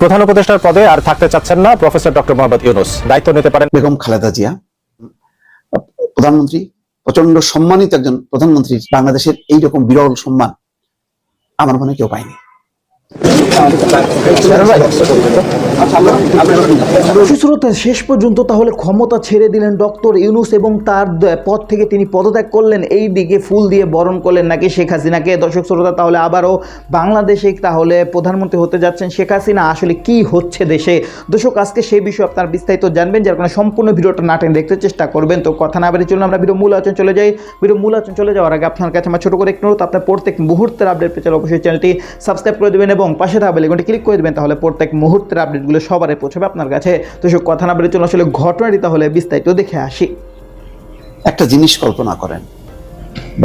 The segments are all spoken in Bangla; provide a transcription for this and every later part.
প্রধান উপদেষ্টার পদে আর থাকতে চাচ্ছেন না প্রফেসর ডক্টর মোহাম্মদ ইউনুস। দায়িত্ব নিতে পারেন। বেগম খালেদা জিয়া, প্রধানমন্ত্রী প্রচণ্ড সম্মানিত একজন প্রধানমন্ত্রী, বাংলাদেশের এইরকম বিরল সম্মান আমার মনে কেউ পায়নি। সুশ্রোতা শেষ পর্যন্ত তাহলে ক্ষমতা ছেড়ে দিলেন ডক্টর ইউনুস এবং তার পদ থেকে তিনি পদত্যাগ করলেন। এই দিকে ফুল দিয়ে বরণ করলেন নাকি শেখ হাসিনাকে দর্শক শ্রোতা, তাহলে আবারও বাংলাদেশে তাহলে প্রধানমন্ত্রী হতে যাচ্ছেন শেখ হাসিনা। আসলে কি হচ্ছে দেশে? দর্শক, আজকে সেই বিষয়ে আপনার বিস্তারিত জানবেন। যার কারণে সম্পূর্ণ ভিডিওটা নাটেন দেখতে চেষ্টা করবেন। তো কথা না বেরিয়ে চলুন, আমরা ভিডিও মূল আলোচনা চলে যাই। ভিডিও মূল আলোচনা চলে যাওয়ার আগে আপনার কাছে আমার ছোট করে একটু আপনার প্রত্যেক মুহূর্তের আপডেট পেতে অবশ্যই চ্যানেলটি সাবস্ক্রাইব করে দেবেন এবং পাশে থাকা বেলিকনটি ক্লিক করে দেবেন, তাহলে প্রত্যেক মুহূর্তের আপডেটগুলো সবারই পৌঁছাবে আপনার কাছে। তো সব কথা না বলে চলুন, আসলে ঘটনাটি তাহলে বিস্তারিত দেখে আসি। একটা জিনিস কল্পনা করেন,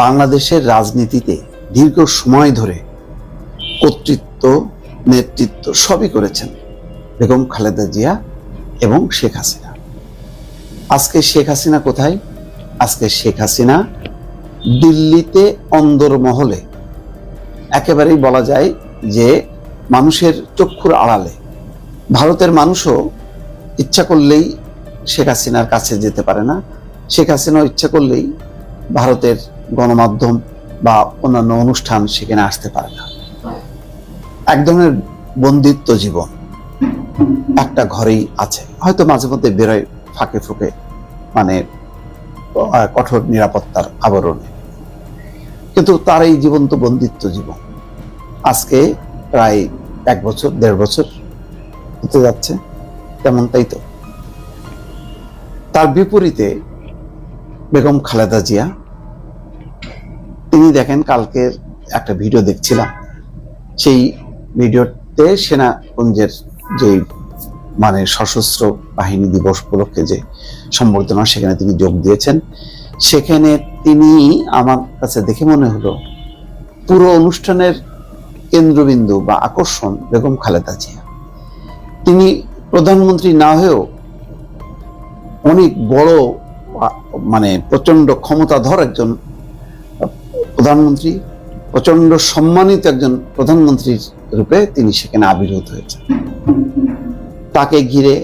বাংলাদেশের রাজনীতিতে দীর্ঘ সময় ধরে কর্তৃত্ব, নেতৃত্ব সবই করেছেন বেগম খালেদা জিয়া এবং শেখ হাসিনা। আজকে শেখ হাসিনা কোথায়? আজকে শেখ হাসিনা দিল্লিতে অন্দরমহলে। একেবারেই বলা যায় যে মানুষের চক্ষুর আড়ালে। ভারতের মানুষও ইচ্ছা করলেই শেখ হাসিনার কাছে যেতে পারে না। শেখ হাসিনাও ইচ্ছা করলেই ভারতের গণমাধ্যম বা অন্যান্য অনুষ্ঠান সেখানে আসতে পারে না। এক ধরনের বন্দিত্ব জীবন একটা ঘরেই আছে। হয়তো মাঝে মধ্যে বেরোয় ফাঁকে ফুঁকে মানে কঠোর নিরাপত্তার আবরণে। কিন্তু তার এই জীবন্ত বন্দিত্ব জীবন আজকে প্রায় এক বছর, দেড় বছর হতে যাচ্ছে তেমন তাই তো। তার বিপরীতে বেগম খালেদা জিয়া, তিনি দেখেন কালকের একটা ভিডিও দেখছিলাম, সেই ভিডিওতে সেনাকুঞ্জের যে মানে সশস্ত্র বাহিনী দিবস উপলক্ষে যে সম্বর্ধনা, সেখানে তিনি যোগ দিয়েছেন। সেখানে তিনি আমার কাছে দেখে মনে হলো, পুরো অনুষ্ঠানের কেন্দ্রবিন্দু বা আকর্ষণ বেগম খালেদা জিয়া। তিনি প্রধানমন্ত্রী না হয়েও অনেক বড় মানে প্রচণ্ড ক্ষমতাধর একজন প্রধানমন্ত্রী প্রচণ্ড সম্মানিত একজন প্রধানমন্ত্রীর রূপে তিনি সেখানে আবির্ভূত হয়েছেন। তাকে ঘিরে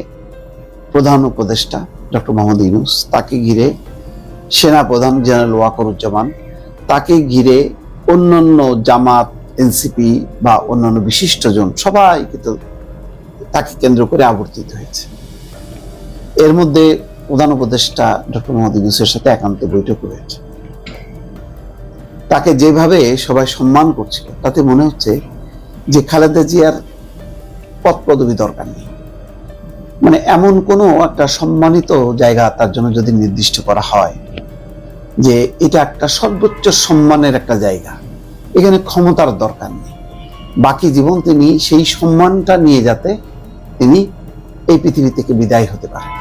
প্রধান উপদেষ্টা ডক্টর মোহাম্মদ ইউনুস, তাকে ঘিরে সেনা প্রধান জেনারেল ওয়াকরুজ্জামান, তাকে ঘিরে অন্যান্য জামাত এনসিপি বা অন্যান্য বিশিষ্টজন সবাই কিন্তু তাকে কেন্দ্র করে আবর্তিত হয়েছে। এর মধ্যে প্রধান উপদেষ্টা ডক্টর মোহাম্মদ ইউনুসের সাথে একান্ত বৈঠক হয়েছে। তাকে যেভাবে সবাই সম্মান করছিল, তাতে মনে হচ্ছে যে খালেদা জিয়ার পদ পদবি দরকার নেই। মানে এমন কোনো একটা সম্মানিত জায়গা তার জন্য যদি নির্দিষ্ট করা হয় যে এটা একটা সর্বোচ্চ সম্মানের একটা জায়গা এখানে ক্ষমতার দরকার নেই। বাকি জীবন তিনি সেই সম্মানটা নিয়ে যাতে তিনি এই পৃথিবী থেকে বিদায় হতে পারেন।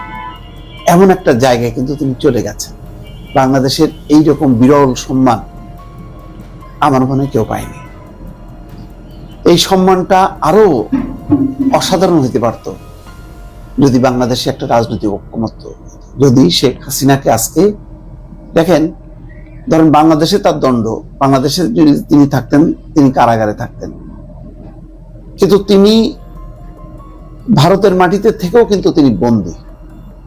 এমন একটা জায়গায় কিন্তু তিনি চলে গেছেন। বাংলাদেশের এই রকম বিরল সম্মান আমার মনে কেউ পায়নি। এই সম্মানটা আরও অসাধারণ হতে পারত যদি বাংলাদেশে একটা রাজনৈতিক ঐক্যমত্য, যদি শেখ হাসিনাকে আজকে দেখেন ধরেন বাংলাদেশে তার দণ্ড। বাংলাদেশে যদি তিনি থাকতেন, তিনি কারাগারে থাকতেন। কিন্তু তিনি ভারতের মাটিতে থেকেও কিন্তু তিনি বন্দী।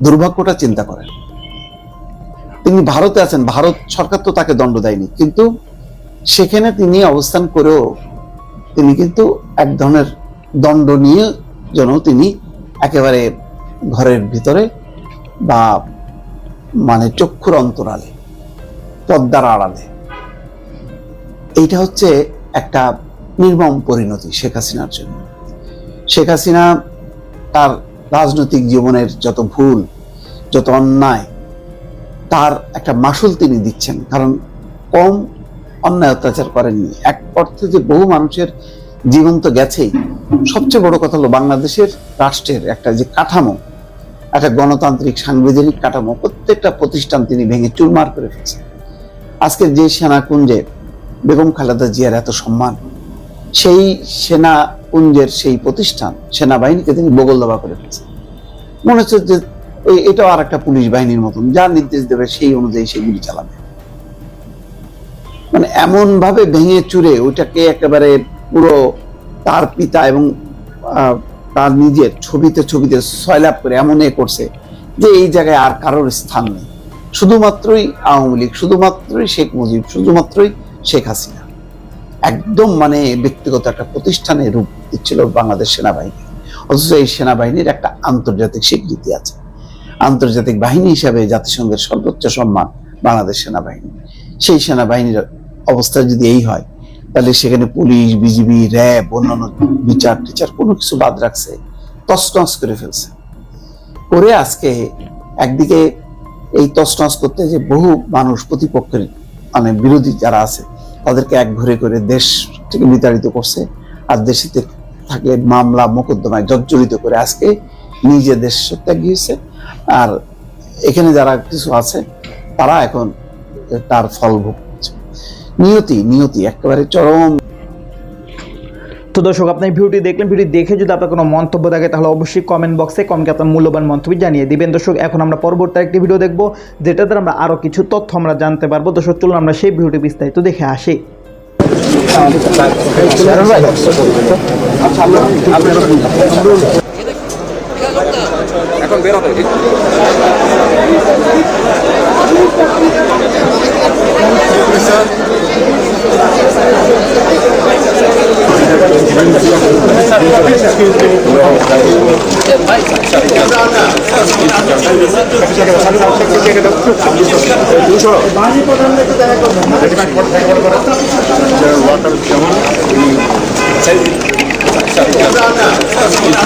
দুর্ভাগ্যটা চিন্তা করেন। তিনি ভারতে আছেন, ভারত সরকার তো তাকে দণ্ড দেয়নি। কিন্তু সেখানে তিনি অবস্থান করেও তিনি কিন্তু এক ধরনের দণ্ড নিয়ে যেন তিনি একেবারে ঘরের ভিতরে বা মানে চক্ষুর অন্তরালে পদ্মার আড়ালে। এইটা হচ্ছে একটা নির্মম পরিণতি শেখ হাসিনার জন্য। শেখ হাসিনা তার রাজনৈতিক জীবনের যত ভুল, যত অন্যায়, তার একটা মাসুল তিনি দিচ্ছেন। কারণ কম অন্যায় অত্যাচার করেননি। এক অর্থে যে বহু মানুষের জীবন তো গেছেই। সবচেয়ে বড় কথা হলো বাংলাদেশের রাষ্ট্রের একটা যে কাঠামো, একটা গণতান্ত্রিক সাংবিধানিক কাঠামো, প্রত্যেকটা প্রতিষ্ঠান তিনি ভেঙে চুরমার করে ফেলছেন। আজকে যে সেনাকুঞ্জে বেগম খালেদা জিয়ার এত সম্মান, সেই সেনাকুঞ্জের সেই প্রতিষ্ঠান, সেনাবাহিনীকে তিনি বগল দাবা করে ফেলছেন। মনে হচ্ছে যে এই- এটাও আর একটা পুলিশ বাহিনীর মতন যা নির্দেশ দেবে সেই অনুযায়ী সেগুলি চালাবে। মানে এমন ভাবে ভেঙে চুরে ওইটাকে একেবারে পুরো তার পিতা এবং তার নিজের ছবিতে ছবিতে সয়লাভ করে এমন এ করছে যে এই জায়গায় আর কারোর স্থান নেই। শুধুমাত্রই আওয়ামী লীগ, শুধুমাত্রই শেখ মুজিব, শুধুমাত্রই শেখ হাসিনা। একদম মানে ব্যক্তিগত একটা প্রতিষ্ঠানে রূপ দিচ্ছিল বাংলাদেশ সেনাবাহিনী। অথচ এই সেনাবাহিনীর একটা আন্তর্জাতিক স্বীকৃতি আছে। আন্তর্জাতিক বাহিনী হিসাবে জাতিসংঘের সর্বোচ্চ সম্মান বাংলাদেশ সেনাবাহিনী। সেই সেনাবাহিনীর অবস্থা যদি এই হয়, তাহলে সেখানে পুলিশ, বিজিবি, র্যাব, অন্যান্য বিচার টিচার কোনো কিছু বাদ রাখছে তসনস করে ফেলছে। করে আজকে একদিকে এই তসনস করতে যে বহু মানুষ প্রতিপক্ষের মানে বিরোধী যারা আছে, তাদেরকে এক ঘরে করে দেশ থেকে বিতাড়িত করছে আর দেশিতে থাকলে মামলা মোকদ্দমায় জর্জরিত করে আজকে নিজে দেশ ত্যাগ গিয়েছে। আর এখানে যারা কিছু আছে, তারা এখন তার ফল ভোগ করছে নিয়তি নিয়তি, একেবারে চরম তো দর্শক আপনি ভিডিওটি দেখলেন ভিডিও দেখে যদি আপনার কোনো মন্তব্য থাকে, তাহলে অবশ্যই কমেন্ট বক্সে কমকে আপনার মূল্যবান মন্তব্য জানিয়ে দিবেন। দর্শক, এখন আমরা পরবর্তী একটি ভিডিও দেখব যেটাতে আমরা আরও কিছু তথ্য আমরা জানতে পারব। দর্শক, চলুন আমরা সেই ভিডিওটি বিস্তারিত দেখে আসি।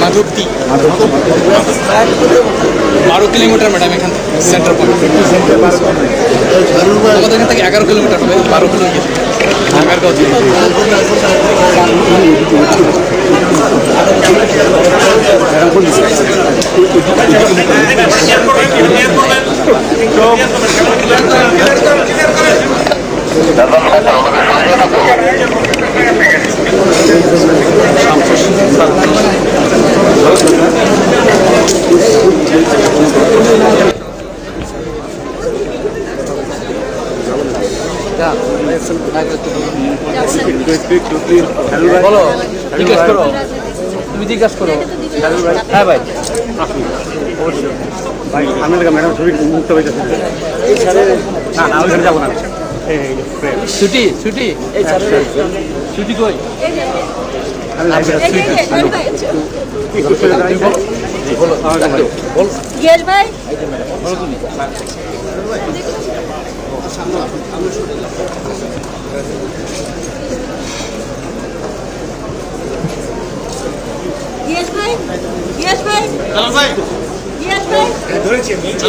মাধবটি বারো কিলোমিটার ম্যাডাম এখান থেকে সেন্টার পয়েন্ট আমাদের এখান থেকে? এগারো কিলোমিটার হবে বারো কিলোমিটার আগারগাঁও থেকে বলো জিজ্ঞেস করো। তুমি জিজ্ঞেস করো। হ্যাঁ ভাই। ভাই আপনাদের ম্যাডাম ছবি মুক্ত হয়ে যাচ্ছে না না ওইখানে যাব না ছুটি ছুটি ছুটি কই আমি লাইভে আছি একটু সোজা দাঁড়াই বল বল ইয়েস ভাই ইয়েস ভাই ইয়েস ভাই। ইয়েস ভাই। তো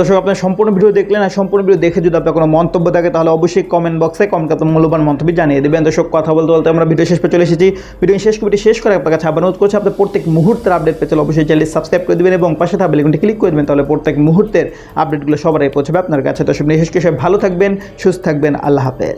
দর্শক, আপনার সম্পূর্ণ ভিডিও দেখলেন আর সম্পূর্ণ ভিডিও দেখে যদি আপনার কোনো মন্তব্য থাকে, তাহলে অবশ্যই কমেন্ট বক্সে কমেন্ট আপনার মূল্যবান মন্তব্য জানিয়ে দেবেন। দর্শক, কথা বলতে বলতে আমরা ভিডিও শেষ চলে এসেছি। ভিডিও শেষ করে শেষ করে আপনার কাছে আবার অনুরোধ করছি, আপনার প্রত্যেক মুহূর্তের আপডেট পেতে চলে অবশ্যই চ্যানেল সাবস্ক্রাইব করে দেবেন এবং পাশে থাকা বেলিকনটি ক্লিক করে দেবেন, তাহলে প্রত্যেক মুহূর্তের আপডেটগুলো সবারই পৌঁছাবে আপনার কাছে। দর্শক নিয়ে শেষ করে ভালো থাকবেন, সুস্থ থাকবেন, আল্লাহ হাফেজ।